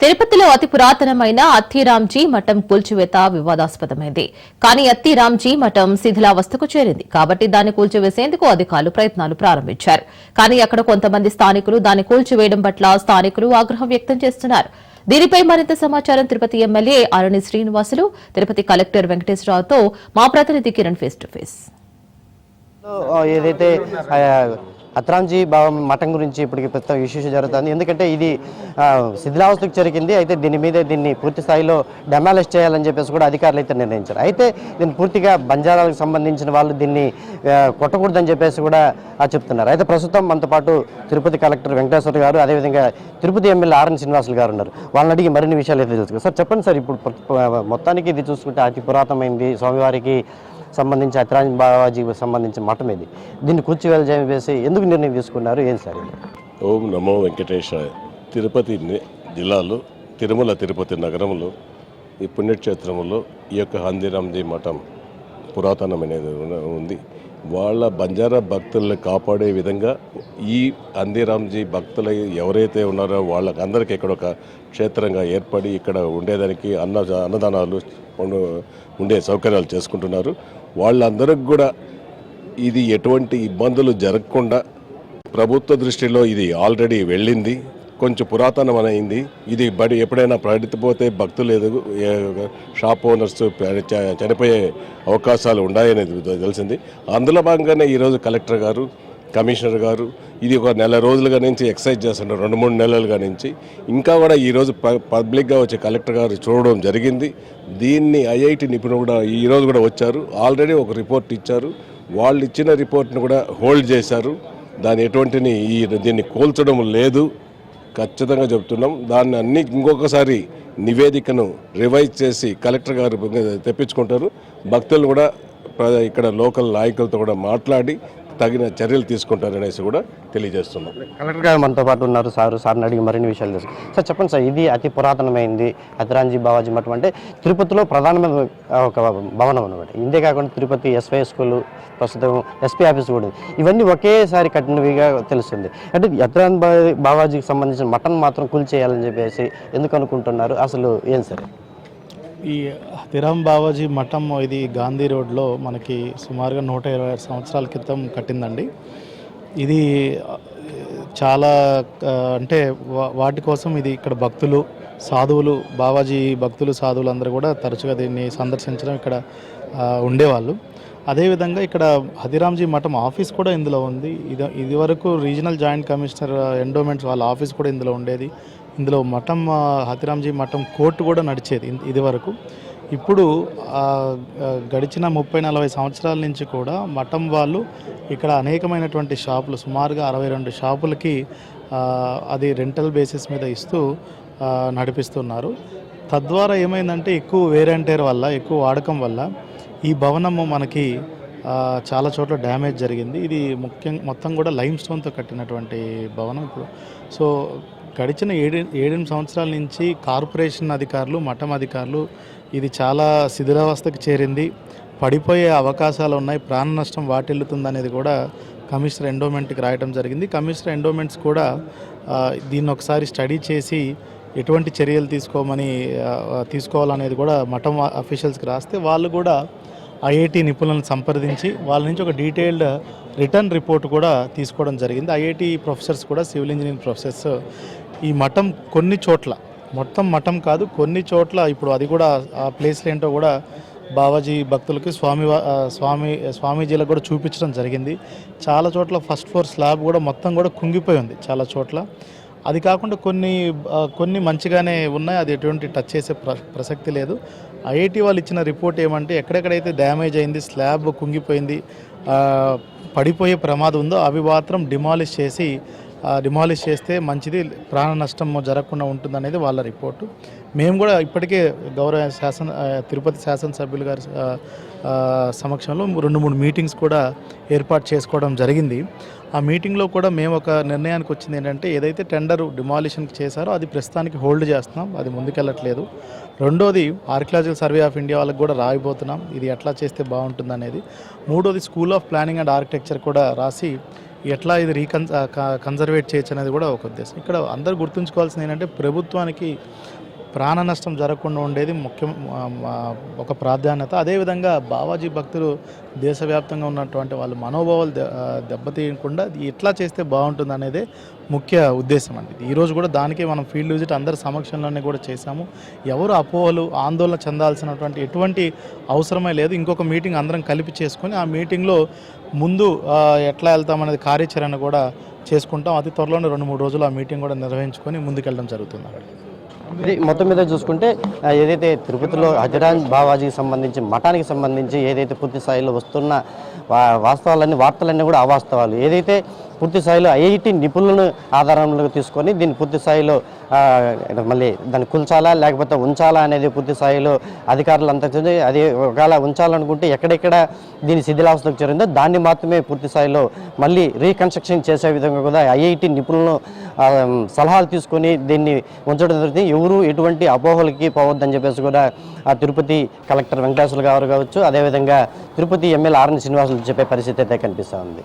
తిరుపతిలో అతి పురాతనమైన అత్తిరాంజీ మఠం కూల్చివేత వివాదాస్పదమైంది. కానీ అత్తిరాంజీ మఠం శిథిలావస్థకు చేరింది. కాబట్టి దాన్ని కూల్చివేసేందుకు అధికారులు ప్రయత్నాలు ప్రారంభించారు. కానీ అక్కడ కొంతమంది స్థానికులు దాన్ని కూల్చివేయడం పట్ల స్థానికులు ఆగ్రహం వ్యక్తం చేస్తున్నారు. దీనిపై మరింత సమాచారం తిరుపతి ఎమ్మెల్యే అరణి శ్రీనివాసులు తిరుపతి కలెక్టర్ వెంకటేశ్వరరావుతో మా ప్రతినిధి కిరణ్ ఫేస్ టు ఫేస్ ఏదైతే అత్రాంజీ బావ మఠం గురించి ఇప్పటికి ప్రస్తుతం ఇష్యూస్ జరుగుతుంది. ఎందుకంటే ఇది శిథిలావస్థకు జరిగింది అయితే దీని మీద దీన్ని పూర్తి స్థాయిలో డెమాలిష్ చేయాలని చెప్పేసి కూడా అధికారులు అయితే నిర్ణయించారు. అయితే దీన్ని పూర్తిగా బంజారాలకు సంబంధించిన వాళ్ళు దీన్ని కొట్టకూడదని చెప్పేసి కూడా చెప్తున్నారు. అయితే ప్రస్తుతం మనతో పాటు తిరుపతి కలెక్టర్ వెంకటేశ్వర గారు అదేవిధంగా తిరుపతి ఎమ్మెల్యే ఆర్ఎన్ శ్రీనివాసులు గారు ఉన్నారు. వాళ్ళని అడిగి మరిన్ని విషయాలు అయితే తెలుసుకుంటారు సార్ చెప్పండి సార్ ఇప్పుడు మొత్తానికి ఇది చూసుకుంటే అతి పురాతనమైంది. స్వామివారికి సంబంధించి అతిరాజ్ బాబాజీకి సంబంధించిన మఠం ఇది దీన్ని కూర్చివేళ చేసి ఎందుకు నిర్ణయం తీసుకున్నారు? ఏం సార్ ఓం నమో వెంకటేశాయ. తిరుపతి జిల్లాలో తిరుమల తిరుపతి నగరంలో ఈ పుణ్యక్షేత్రంలో ఈ యొక్క హందిరాంజీ మఠం పురాతనమైనది ఉంది. వాళ్ళ బంజారా భక్తుల్ని కాపాడే విధంగా ఈ అందిరామ్జీ భక్తులు ఎవరైతే ఉన్నారో వాళ్ళకందరికీ ఇక్కడ ఒక క్షేత్రంగా ఏర్పడి ఇక్కడ ఉండేదానికి అన్న అన్నదానాలు ఉండే సౌకర్యాలు చేసుకుంటున్నారు. వాళ్ళందరికి కూడా ఇది ఎటువంటి ఇబ్బందులు జరగకుండా ప్రభుత్వ దృష్టిలో ఇది ఆల్రెడీ వెళ్ళింది. కొంచెం పురాతనమైంది. ఇది బడి ఎప్పుడైనా పడిపోతే భక్తులు లేదు షాప్ ఓనర్స్ చ- చనిపోయే అవకాశాలు ఉన్నాయనేది తెలిసింది. అందులో భాగంగానే ఈరోజు కలెక్టర్ గారు కమిషనర్ గారు ఇది ఒక నెల రోజులుగా నుంచి ఎక్సైజ్ చేస్తున్నారు రెండు మూడు నెలలుగా నుంచి. ఇంకా కూడా ఈరోజు ప పబ్లిక్గా వచ్చే కలెక్టర్ గారు చూడడం జరిగింది. దీన్ని ఐఐటి నిపుణులు కూడా ఈరోజు కూడా వచ్చారు. ఆల్రెడీ ఒక రిపోర్ట్ ఇచ్చారు. వాళ్ళు ఇచ్చిన రిపోర్ట్ను కూడా హోల్డ్ చేశారు. దాని ఎటువంటిని ఈ దీన్ని కోల్చడం లేదు. ఖచ్చితంగా చెప్తున్నాం. దాన్ని అన్ని ఇంకొకసారి నివేదికను రివైజ్ చేసి కలెక్టర్ గారు తెప్పించుకుంటారు. భక్తులు కూడా ఇక్కడ లోకల్ నాయకులతో కూడా మాట్లాడి తగిన చర్యలు తీసుకుంటారనేసి కూడా తెలియజేస్తున్నాం. కలెక్టర్ గారు మనతో పాటు ఉన్నారు సార్. సార్ని అడిగి మరిన్ని విషయాలు తెలుసు. సార్ చెప్పండి సార్ ఇది అతి పురాతనమైంది. అతిరాంజీ బావాజీ మఠం అంటే తిరుపతిలో ప్రధానమైన ఒక భవనం అనమాట ఇంతే కాకుండా తిరుపతి ఎస్వై స్కూల్ ప్రస్తుతం ఎస్పీ ఆఫీస్ కూడా ఉంది. ఇవన్నీ ఒకేసారి కట్టినవిగా తెలుస్తుంది. అంటే అతిరాంజీ బావాజీకి సంబంధించిన మఠం మాత్రం కూల్చేయాలని చెప్పేసి ఎందుకు అనుకుంటున్నారు? అసలు ఏం సరే? ఈ తిరం బావాజీ మఠం ఇది గాంధీ రోడ్లో మనకి సుమారుగా నూట ఇరవై ఆరు సంవత్సరాల క్రితం కట్టిందండి. ఇది చాలా అంటే వా- వాటి కోసం ఇది ఇక్కడ భక్తులు సాధువులు బావాజీ భక్తులు సాధువులు అందరూ కూడా తరచుగా దీన్ని సందర్శించడం ఇక్కడ ఉండేవాళ్ళు. అదేవిధంగా ఇక్కడ హతిరామ్జీ మఠం ఆఫీస్ కూడా ఇందులో ఉంది. ఇది ఇది వరకు రీజనల్ జాయింట్ కమిషనర్ ఎండోమెంట్స్ వాళ్ళ ఆఫీస్ కూడా ఇందులో ఉండేది. ఇందులో మఠం హతిరామ్జీ మఠం కోర్టు కూడా నడిచేది ఇది వరకు ఇప్పుడు గడిచిన ముప్పై నలభై సంవత్సరాల నుంచి కూడా మఠం వాళ్ళు ఇక్కడ అనేకమైనటువంటి షాపులు సుమారుగా అరవై రెండు షాపులకి అది రెంటల్ బేసిస్ మీద ఇస్తూ నడిపిస్తున్నారు. తద్వారా ఏమైందంటే ఎక్కువ వేరెంటేర్ వల్ల ఎక్కువ వాడకం వల్ల ఈ భవనము మనకి చాలా చోట్ల డ్యామేజ్ జరిగింది. ఇది ముఖ్యం మొత్తం కూడా లైమ్ స్టోన్తో కట్టినటువంటి భవనం ఇప్పుడు. సో గడిచిన ఏడు ఏడెనిమిది సంవత్సరాల నుంచి కార్పొరేషన్ అధికారులు మఠం అధికారులు ఇది చాలా శిథిలావస్థకు చేరింది. పడిపోయే అవకాశాలు ఉన్నాయి. ప్రాణ నష్టం వాటిల్లుతుంది అనేది కూడా కమిషనర్ ఎండోమెంట్కి రాయడం జరిగింది. కమిషనర్ ఎండోమెంట్స్ కూడా దీన్ని ఒకసారి స్టడీ చేసి ఎటువంటి చర్యలు తీసుకోమని తీసుకోవాలనేది కూడా మఠం అఫీషియల్స్కి రాస్తే వాళ్ళు కూడా ఐఐటి నిపుణులను సంప్రదించి వాళ్ళ నుంచి ఒక డీటెయిల్డ్ రిటర్న్ రిపోర్ట్ కూడా తీసుకోవడం జరిగింది. ఐఐటి ప్రొఫెసర్స్ కూడా సివిల్ ఇంజనీరింగ్ ప్రొఫెసర్స్ ఈ మఠం కొన్ని చోట్ల మొత్తం మఠం కాదు కొన్ని చోట్ల ఇప్పుడు అది కూడా ఆ ప్లేస్లు ఏంటో కూడా బావాజీ భక్తులకి స్వామి స్వామి స్వామీజీలకు కూడా చూపించడం జరిగింది. చాలా చోట్ల ఫస్ట్ ఫ్లోర్ స్లాబ్ కూడా మొత్తం కూడా కుంగిపోయి ఉంది చాలా చోట్ల. అది కాకుండా కొన్ని కొన్ని మంచిగానే ఉన్నాయి. అది ఎటువంటి టచ్ చేసే ప్ర ప్రసక్తి లేదు. ఐఐటి వాళ్ళు ఇచ్చిన రిపోర్ట్ ఏమంటే ఎక్కడెక్కడైతే డ్యామేజ్ అయింది స్లాబ్ కుంగిపోయింది పడిపోయే ప్రమాదం ఉందో అవి మాత్రం డిమాలిష్ చేసి డిమాలిష్ చేస్తే మంచిది ప్రాణ నష్టం జరగకుండా ఉంటుందనేది వాళ్ళ రిపోర్టు మేము కూడా ఇప్పటికే గౌరవ శాసన తిరుపతి శాసనసభ్యులు గారి సమక్షంలో రెండు మూడు మీటింగ్స్ కూడా ఏర్పాటు చేసుకోవడం జరిగింది. ఆ మీటింగ్లో కూడా మేము ఒక నిర్ణయానికి వచ్చింది ఏంటంటే ఏదైతే టెండర్ డిమాలిషన్కి చేశారో అది ప్రస్తుతానికి హోల్డ్ చేస్తున్నాం అది ముందుకెళ్ళట్లేదు. రెండోది ఆర్కియాలజికల్ సర్వే ఆఫ్ ఇండియా వాళ్ళకి కూడా రాయిపోతున్నాం ఇది ఎట్లా చేస్తే బాగుంటుంది అనేది మూడోది school of planning and architecture కూడా రాసి ఎట్లా ఇది రీకన్ కన్జర్వేట్ చేయొచ్చు అనేది కూడా ఒక ఉద్దేశం. ఇక్కడ అందరూ గుర్తుంచుకోవాల్సింది ఏంటంటే ప్రభుత్వానికి ప్రాణ నష్టం జరగకుండా ఉండేది ముఖ్యం ఒక ప్రాధాన్యత. అదేవిధంగా బావాజీ భక్తులు దేశవ్యాప్తంగా ఉన్నటువంటి వాళ్ళ మనోభావాలు దె- దెబ్బతీయకుండా ఇట్లా ఎట్లా చేస్తే బాగుంటుంది అనేది ముఖ్య ఉద్దేశం అండి. ఈరోజు కూడా దానికి మనం ఫీల్డ్ విజిట్ అందరి సమక్షంలోనే కూడా చేశాము. ఎవరు అపోహలు ఆందోళన చెందాల్సినటువంటి ఎటువంటి అవసరమే లేదు. ఇంకొక మీటింగ్ అందరం కలిపి చేసుకొని ఆ మీటింగ్లో ముందు ఎట్లా వెళ్తామనేది కార్యాచరణ కూడా చేసుకుంటాం. అతి త్వరలోనే రెండు మూడు రోజులు ఆ మీటింగ్ కూడా నిర్వహించుకొని ముందుకెళ్ళడం జరుగుతుంది. అక్కడ ఇది మొత్తం మీద చూసుకుంటే ఏదైతే తిరుపతిలో హజరాన్ బావాజీకి సంబంధించి మఠానికి సంబంధించి ఏదైతే పూర్తి స్థాయిలో వస్తున్న వా- వాస్తవాలన్నీ వార్తలన్నీ కూడా అవాస్తవాలు. ఏదైతే పూర్తి స్థాయిలో ఐఐటి నిపుణులను ఆధారంలో తీసుకొని దీన్ని పూర్తి స్థాయిలో మళ్ళీ దాన్ని కూల్చాలా లేకపోతే ఉంచాలా అనేది పూర్తి స్థాయిలో అధికారులు అంతా అది ఒకవేళ ఉంచాలనుకుంటే ఎక్కడెక్కడ దీని శిథిలావస్థకు చేరిందో దాన్ని మాత్రమే పూర్తి స్థాయిలో మళ్ళీ రీకన్స్ట్రక్షన్ చేసే విధంగా కూడా ఐఐటి నిపుణులను సలహాలు తీసుకొని దీన్ని ఉంచడం జరుగుతుంది ఎవరు ఎటువంటి అపోహలకి పోవద్దని చెప్పేసి కూడా ఆ తిరుపతి కలెక్టర్ వెంకటేశ్వర గారు కావచ్చు అదేవిధంగా తిరుపతి ఎమ్మెల్యే ఆర్ఎన్ శ్రీనివాసులు చెప్పే పరిస్థితి అయితే కనిపిస్తూ ఉంది.